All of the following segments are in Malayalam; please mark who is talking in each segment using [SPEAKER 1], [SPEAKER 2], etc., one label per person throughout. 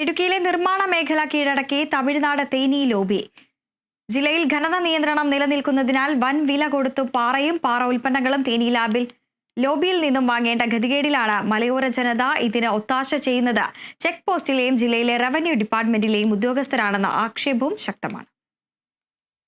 [SPEAKER 1] ഇടുക്കിയിലെ നിർമ്മാണ മേഖല കീഴടക്കി തമിഴ്നാട് തേനി ലോബി. ജില്ലയിൽ ഖനന നിയന്ത്രണം നിലനിൽക്കുന്നതിനാൽ വൻ വില കൊടുത്തു പാറയും പാറ ഉൽപ്പന്നങ്ങളും തേനി ലാബിൽ. ലോബിയിൽ നിന്നും വാങ്ങേണ്ട ഗതികേടിലാണ് മലയോര ജനത ഇതിന് ഒത്താശ ചെയ്യുന്നത്. ചെക്ക് പോസ്റ്റിലെയും ജില്ലയിലെ റവന്യൂ ഡിപ്പാർട്ട്മെന്റിലെയും ഉദ്യോഗസ്ഥരാണെന്ന ആക്ഷേപവും ശക്തമാണ്.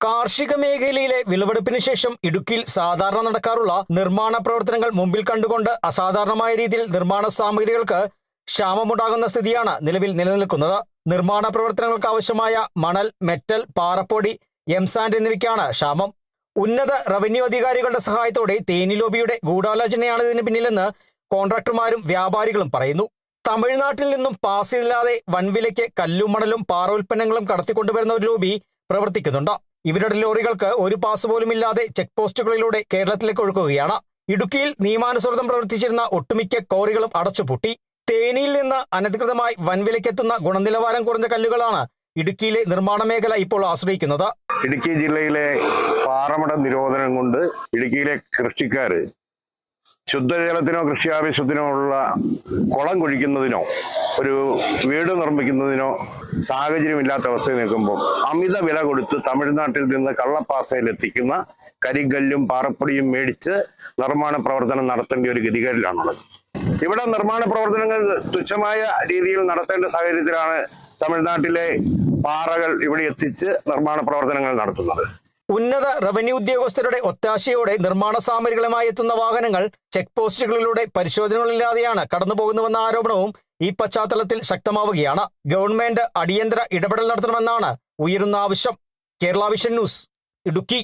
[SPEAKER 2] കാർഷിക മേഖലയിലെ വിളവെടുപ്പിന് ശേഷം ഇടുക്കിയിൽ സാധാരണ നടക്കാറുള്ള നിർമ്മാണ പ്രവർത്തനങ്ങൾ മുമ്പിൽ കണ്ടുകൊണ്ട് അസാധാരണമായ രീതിയിൽ നിർമ്മാണ സാമഗ്രികൾക്ക് ക്ഷാമമുണ്ടാകുന്ന സ്ഥിതിയാണ് നിലവിൽ നിലനിൽക്കുന്നത്. നിർമ്മാണ പ്രവർത്തനങ്ങൾക്ക് ആവശ്യമായ മണൽ മെറ്റൽ പാറപ്പൊടി എംസാൻഡ് എന്നിവയ്ക്കാണ് ക്ഷാമം. ഉന്നത റവന്യൂ അധികാരികളുടെ സഹായത്തോടെ തേനി ലോബിയുടെ ഗൂഢാലോചനയാണ് ഇതിന് പിന്നിലെന്ന് കോൺട്രാക്ടർമാരും വ്യാപാരികളും പറയുന്നു. തമിഴ്നാട്ടിൽ നിന്നും പാസില്ലാതെ വൻവിലയ്ക്ക് കല്ലും മണലും പാറ ഉൽപ്പന്നങ്ങളും കടത്തിക്കൊണ്ടുവരുന്ന ഒരു ലോബി പ്രവർത്തിക്കുന്നുണ്ട്. ഇവരുടെ ലോറികൾക്ക് ഒരു പാസ് പോലും ഇല്ലാതെ ചെക്ക് പോസ്റ്റുകളിലൂടെ കേരളത്തിലേക്ക് ഒഴുക്കുകയാണ്. ഇടുക്കിയിൽ നിയമാനുസൃതം പ്രവർത്തിച്ചിരുന്ന ഒട്ടുമിക്ക കോറികളും അടച്ചുപൂട്ടി. തേനിയിൽ നിന്ന് അനധികൃതമായി വൻവിലയ്ക്കെത്തുന്ന ഗുണനിലവാരം കുറഞ്ഞ കല്ലുകളാണ് ഇടുക്കിയിലെ നിർമ്മാണ മേഖല ഇപ്പോൾ ആശ്രയിക്കുന്നത്.
[SPEAKER 3] ഇടുക്കി ജില്ലയിലെ പാറമട നിരോധനം കൊണ്ട് ഇടുക്കിയിലെ കൃഷിക്കാര് ശുദ്ധജലത്തിനോ കൃഷി ആവശ്യത്തിനോ ഉള്ള കുളം കുഴിക്കുന്നതിനോ ഒരു വീട് നിർമ്മിക്കുന്നതിനോ സാഹചര്യമില്ലാത്ത അവസ്ഥയിൽ നിൽക്കുമ്പോൾ അമിത വില കൊടുത്ത് തമിഴ്നാട്ടിൽ നിന്ന് കള്ളപ്പാസയിൽ എത്തിക്കുന്ന കരിങ്കല്ലും പാറപ്പൊടിയും മേടിച്ച് നിർമ്മാണ പ്രവർത്തനം നടത്തേണ്ട ഒരു ഗതികേടിലാണുള്ളത്. ഇവിടെ നിർമ്മാണ പ്രവർത്തനങ്ങൾ തുച്ഛമായ രീതിയിൽ നടത്തേണ്ട സാഹചര്യത്തിലാണ് തമിഴ്നാട്ടിലെ പാറകൾ ഇവിടെ എത്തിച്ച് നിർമ്മാണ പ്രവർത്തനങ്ങൾ നടത്തുന്നത്.
[SPEAKER 2] ഉന്നത റവന്യൂ ഉദ്യോഗസ്ഥരുടെ ഒത്താശയോടെ നിർമ്മാണ സാമഗ്രികളുമായി എത്തുന്ന വാഹനങ്ങൾ ചെക്ക് പോസ്റ്റുകളിലൂടെ പരിശോധനകളില്ലാതെയാണ് കടന്നുപോകുന്നുവെന്ന ആരോപണവും ഈ പശ്ചാത്തലത്തിൽ ശക്തമാവുകയാണ്. ഗവൺമെന്റ് അടിയന്തര ഇടപെടൽ നടത്തണമെന്നാണ് ഉയരുന്ന ആവശ്യം. Kerala vision news Idukki.